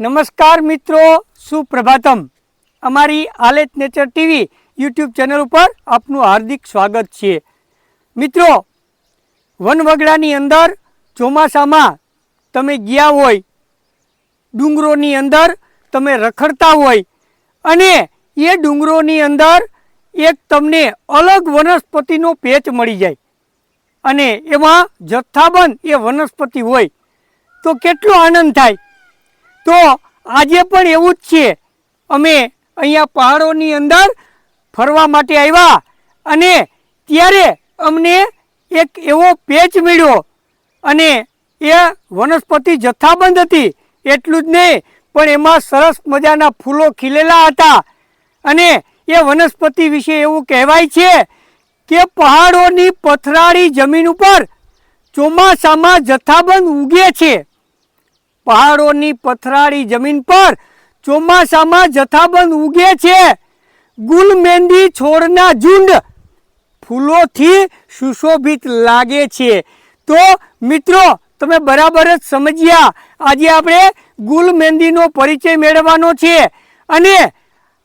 નમસ્કાર મિત્રો, સુપ્રભાતમ. અમારી આલેત નેચર ટીવી યુટ્યુબ ચેનલ ઉપર આપનું હાર્દિક સ્વાગત છે. મિત્રો, વનવગડાની અંદર ચોમાસામાં તમે ગયા હોય, ડુંગરોની અંદર તમે રખડતા હોય, અને એ ડુંગરોની અંદર એક તમને અલગ વનસ્પતિનો પેચ મળી જાય. અને એમાં જથ્થાબંધ એ વનસ્પતિ હોય, તો કેટલો આનંદ થાય? તો આજે પણ એવું જ છે. અમે અહીંયા પહાડોની અંદર ફરવા માટે આવ્યા અને ત્યારે અમને એક એવો પેચ મળ્યો અને એ વનસ્પતિ જથ્થાબંધ હતી. એટલું જ નહીં, પણ એમાં સરસ મજાના ફૂલો ખીલેલા હતા. અને એ વનસ્પતિ વિશે એવું કહેવાય છે કે પહાડોની પથરાળી જમીન ઉપર ચોમાસામાં જથ્થાબંધ ઉગે છે. પહાડોની પથરાળી જમીન પર ચોમાસામાં જથ્થાબંધ ઉગે છે. ગુલમેંદી છોડના ઝુંડ ફૂલોથી સુશોભિત લાગે છે. તો મિત્રો, તમે બરાબર જ સમજ્યા. આજે આપણે ગુલમેંદીનો પરિચય મેળવવાનો છે અને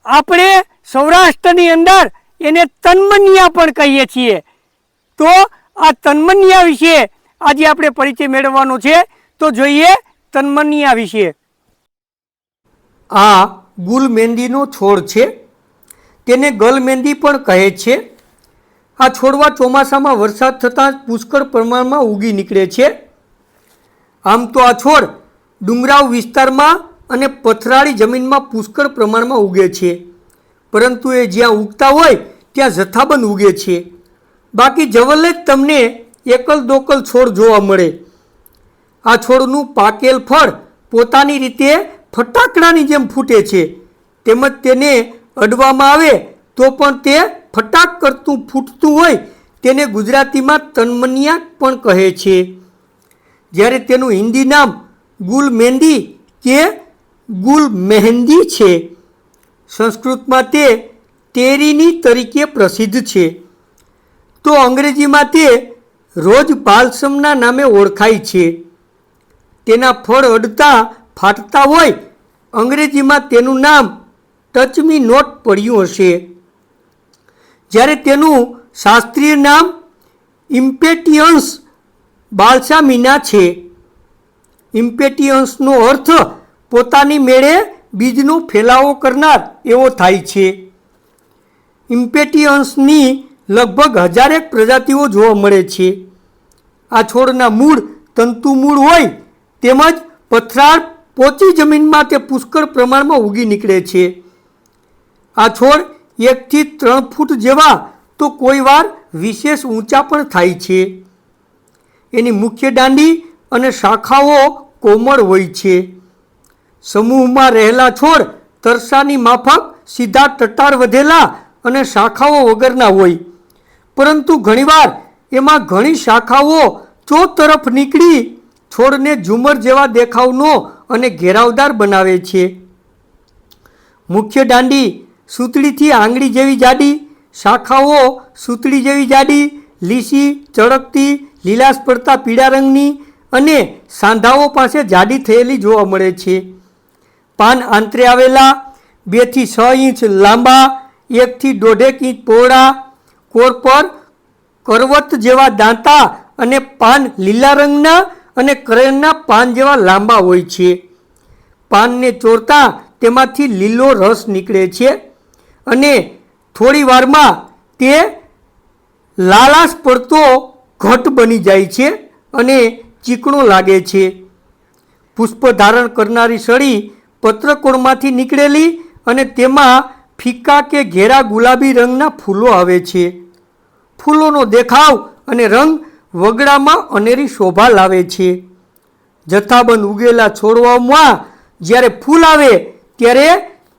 આપણે સૌરાષ્ટ્રની અંદર એને તન્મનિયા પણ કહીએ છીએ. તો આ તન્મનિયા વિશે આજે આપણે પરિચય મેળવવાનો છે. તો જોઈએ તન્મનિયા વિશે આ ગુલ મહેંદીનો છોડ છે. તેને ગલ મહેંદી પણ કહે છે. આ છોડવા ચોમાસામાં વરસાદ થતાં પુષ્કળ પ્રમાણમાં ઉગી નીકળે છે. આમ તો આ છોડ ડુંગરાવ વિસ્તારમાં અને પથરાળી જમીનમાં પુષ્કળ પ્રમાણમાં ઉગે છે. પરંતુ એ જ્યાં ઉગતા હોય ત્યાં જથ્થાબંધ ઉગે છે. બાકી જવલ્લે જ તમને એકલ દોકલ છોડ જોવા મળે. આ છોડનું પાકેલ ફળ પોતાની રીતે ફટાકડાની જેમ ફૂટે છે. તેમજ તેને અડવામાં આવે તો પણ તે ફટાક કરતું ફૂટતું હોય તેને ગુજરાતીમાં તન્મનિયા પણ કહે છે. જ્યારે તેનું હિન્દી નામ ગુલ મહેંદી કે ગુલ મહેંદી છે. સંસ્કૃતમાં તે તેરીની તરીકે પ્રસિદ્ધ છે. તો અંગ્રેજીમાં તે રોજ બાલસમના નામે ઓળખાય છે. તેના ફળ અડતા ફાટતા હોય, અંગ્રેજીમાં તેનું નામ ટચમી નોટ પડ્યું હશે. જ્યારે તેનું શાસ્ત્રીય નામ ઇમ્પેટિયન્સ બાલસામીના છે. ઇમ્પેટિયન્સનો અર્થ પોતાની મેળે બીજનો ફેલાવો કરનાર એવો થાય છે. ઇમ્પેટિયન્સની લગભગ હજારેક પ્રજાતિઓ જોવા મળે છે. આ છોડના મૂળ તંતુ મૂળ હોય તેમજ પથરાળ પોચી જમીનમાં તે પુષ્કળ પ્રમાણમાં ઉગી નીકળે છે. આ છોડ એકથી ત્રણ ફૂટ જેવા તો કોઈ વાર વિશેષ ઊંચા પણ થાય છે. એની મુખ્ય દાંડી અને શાખાઓ કોમળ હોય છે. સમૂહમાં રહેલા છોડ તરસાની માફક, સીધા ટટાર વધેલા અને શાખાઓ વગરના હોય. પરંતુ ઘણીવાર એમાં ઘણી શાખાઓ ચો તરફ નીકળી છોડને ઝુમર જેવા દેખાવનો અને ઘેરાવદાર બનાવે છે. મુખ્ય દાંડી સૂતળીથી આંગળી જેવી જાડી, શાખાઓ સૂતળી જેવી જાડી, લીસી, ચળકતી લીલાશ પડતા પીળા રંગની અને સાંધાઓ પાસે જાડી થયેલી જોવા મળે છે. પાન આંતરે આવેલા બેથી છ ઇંચ લાંબા, એકથી દોઢેક ઇંચ પહોળા, કોર પર કરવત જેવા દાંતા અને પાન લીલા રંગના અને કરેણના પાન જેવા લાંબા હોય છે. પાનને ચોરતા તેમાંથી લીલો રસ નીકળે છે અને થોડી વારમાં તે લાલાશ પડતો ઘટ બની જાય છે અને ચીકણો લાગે છે. પુષ્પ ધારણ કરનારી સળી પત્રકોણમાંથી નીકળેલી અને તેમાં ફીકા કે ઘેરા ગુલાબી રંગના ફૂલો આવે છે. ફૂલોનો દેખાવ અને રંગ વગડામાં અનેરી શોભા લાવે છે. જથ્થાબંધ ઉગેલા છોડવામાં જ્યારે ફૂલ આવે, ત્યારે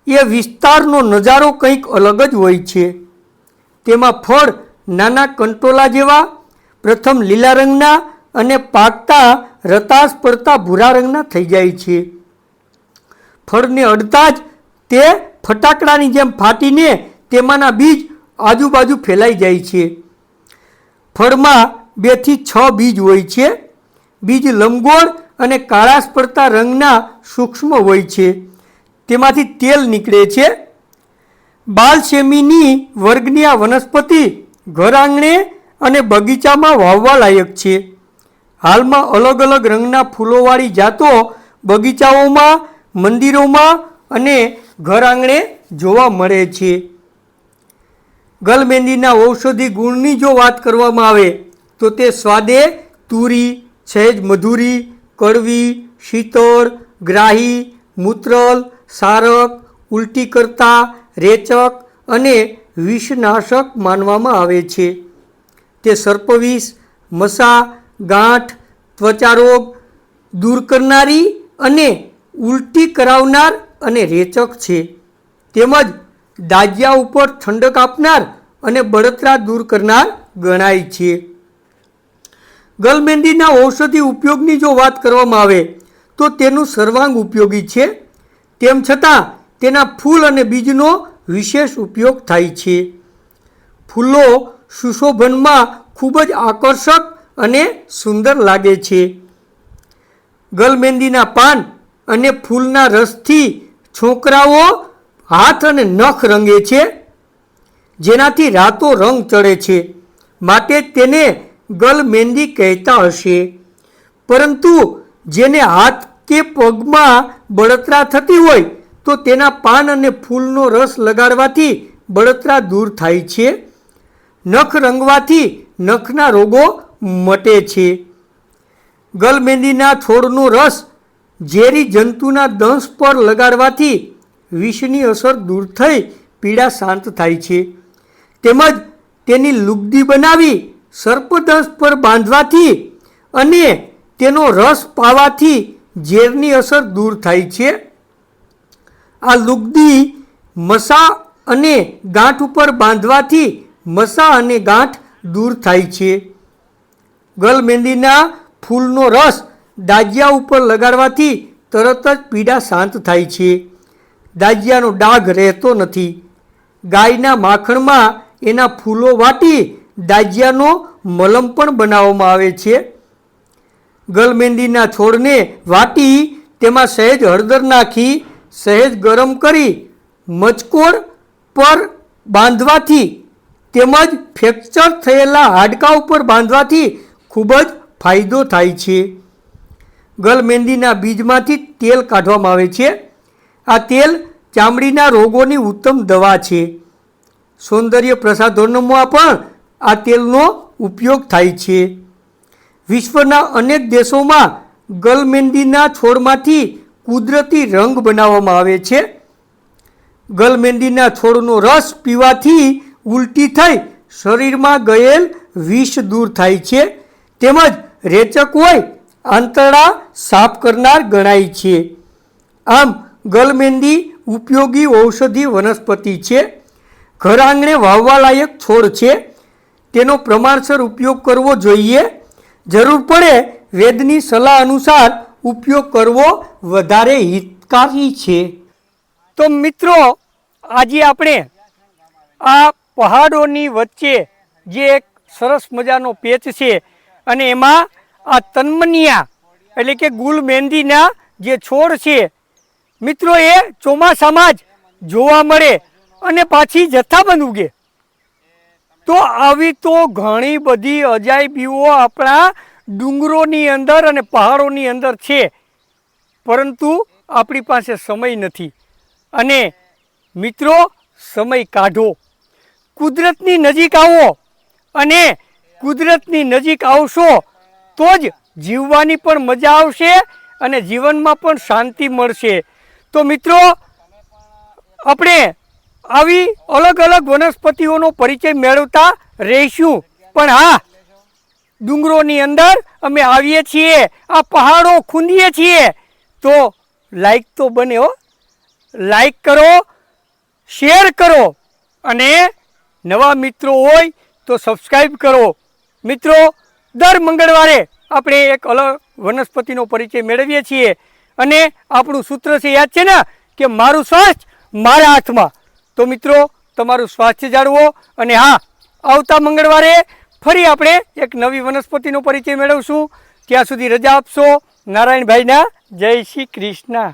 એ વિસ્તારનો નજારો કંઈક અલગ જ હોય છે. તેમાં ફળ નાના કંટોલા જેવા, પ્રથમ લીલા રંગના અને પાકતા રતાશ પડતા ભૂરા રંગના થઈ જાય છે. ફળને અડતા જ તે ફટાકડાની જેમ ફાટીને તેમાંના બીજ આજુબાજુ ફેલાઈ જાય છે. ફળમાં બેથી છ બીજ હોય છે. બીજ લંબગોળ અને કાળાશ પડતા રંગના સૂક્ષ્મ હોય છે. તેમાંથી તેલ નીકળે છે. બાલસેમીની વર્ગની આ વનસ્પતિ ઘર આંગણે અને બગીચામાં વાવવા લાયક છે. હાલમાં અલગ અલગ રંગના ફૂલોવાળી જાતો બગીચાઓમાં, મંદિરોમાં અને ઘર આંગણે જોવા મળે છે. ગલમેંદીના ઔષધિ ગુણની જો વાત કરવામાં આવે તો તે સ્વાદે તુરી, છેજ મધુરી, કડવી, શીતળ, ગ્રાહી, મૂત્રલ, સારક, ઉલટી કરતા, રેચક અને વિષનાશક માનવામાં આવે છે. તે સર્પવિષ, મસા, ગાંઠ, ત્વચારોગ દૂર કરનારી અને ઉલટી કરાવનાર અને રેચક છે. તેમજ દાજિયા ઉપર ઠંડક આપનાર અને બળતરા દૂર કરનાર ગણાય છે. ગલમેંદીના ઔષધિ ઉપયોગની જો વાત કરવામાં આવે, તો તેનું સર્વાંગ ઉપયોગી છે. તેમ છતાં, તેના ફૂલ અને બીજનો વિશેષ ઉપયોગ થાય છે. ફૂલો સુશોભનમાં ખૂબ જ આકર્ષક અને સુંદર લાગે છે. ગલમેંદીના પાન અને ફૂલના રસથી છોકરાઓ હાથ અને નખ રંગે છે, જેનાથી રાતો રંગ ચડે છે. માટે તેને ગલમેંદી કહેતા હશે. પરંતુ જેને હાથ કે પગમાં બળતરા થતી હોય, તો તેના પાન અને ફૂલનો રસ લગાડવાથી બળતરા દૂર થાય છે. નખ રંગવાથી નખના રોગો મટે છે. ગલમેંદીના છોડનો રસ ઝેરી જંતુના દંશ પર લગાડવાથી વિષની અસર દૂર થઈ પીડા શાંત થાય છે. તેમજ તેની લુગદી બનાવી સર્પદંશ પર બાંધવાથી અને તેનો રસ પાવાથી ઝેરની અસર દૂર થાય છે. આ લુગદી મસા અને ગાંઠ ઉપર બાંધવાથી મસા અને ગાંઠ દૂર થાય છે. ગલમેંદીના ફૂલનો રસ દાજિયા ઉપર લગાડવાથી તરત જ પીડા શાંત થાય છે. દાજિયાનો ડાઘ રહેતો નથી. ગાયના માખણમાં એના ફૂલો વાટી દાજિયાનો મલમ પણ બનાવવામાં આવે છે. ગલમેંદીના છોડને વાટી તેમાં સહેજ હળદર નાખી, સહેજ ગરમ કરી મચકોડ પર બાંધવાથી તેમજ ફ્રેક્ચર થયેલા હાડકા ઉપર બાંધવાથી ખૂબ જ ફાયદો થાય છે. ગલમેંદીના બીજમાંથી તેલ કાઢવામાં આવે છે. આ તેલ ચામડીના રોગોની ઉત્તમ દવા છે. સૌંદર્ય પ્રસાધનોમાં પણ આ તેલનો ઉપયોગ થાય છે. વિશ્વના અનેક દેશોમાં ગલમેંદીના છોડમાંથી કુદરતી રંગ બનાવવામાં આવે છે. ગલમેંદીના છોડનો રસ પીવાથી ઉલટી થઈ શરીરમાં ગયેલ વિષ દૂર થાય છે. તેમજ રેચક હોય આંતરડા સાફ કરનાર ગણાય છે. આમ ગલમેંદી ઉપયોગી ઔષધિ વનસ્પતિ છે. ઘર આંગણે વાવવા લાયક છોડ છે. તેનો પ્રમાણસર ઉપયોગ કરવો જોઈએ. જરૂર પડે વેદની સલાહ અનુસાર ઉપયોગ કરવો વધારે હિતકારી છે. તો મિત્રો, આજે આપણે આ પહાડોની વચ્ચે જે એક સરસ મજાનો પેચ છે અને એમાં આ તન્મનિયા એટલે કે ગુલ મહેંદીના જે છોડ છે, મિત્રો, એ ચોમાસામાં જ જોવા મળે અને પાછી જથ્થાબંધ ઉગે. તો આવી તો ઘણી બધી અજાયબીઓ આપણા ડુંગરોની અંદર અને પહાડોની અંદર છે. પરંતુ આપણી પાસે સમય નથી. અને મિત્રો, સમય કાઢો. કુદરતની નજીક આવો અને કુદરતની નજીક આવશો તો જ જીવવાની પણ મજા આવશે અને જીવનમાં પણ શાંતિ મળશે. તો મિત્રો, આપણે આવી અલગ અલગ વનસ્પતિઓનો પરિચય મેળવતા રહીશું. પણ હા, ડુંગરોની અંદર અમે આવીએ છીએ, આ પહાડો ખૂંદીએ છીએ. તો લાઈક તો બને હો. લાઈક કરો શેર કરો. અને નવા મિત્રો હોય તો સબસ્ક્રાઈબ કરો. મિત્રો, દર મંગળવારે આપણે એક અલગ વનસ્પતિનો પરિચય મેળવીએ છીએ. અને આપણું સૂત્ર છે યાદ છે ને? કે મારું સ્વાસ્થ્ય મારા હાથમાં. તો મિત્રો, તમારું સ્વાસ્થ્ય જાળવો અને હા, આવતા મંગળવારે ફરી આપણે એક નવી વનસ્પતિનો પરિચય મેળવશું. ત્યાં સુધી રજા આપશો. નારાયણભાઈના જય શ્રી કૃષ્ણ.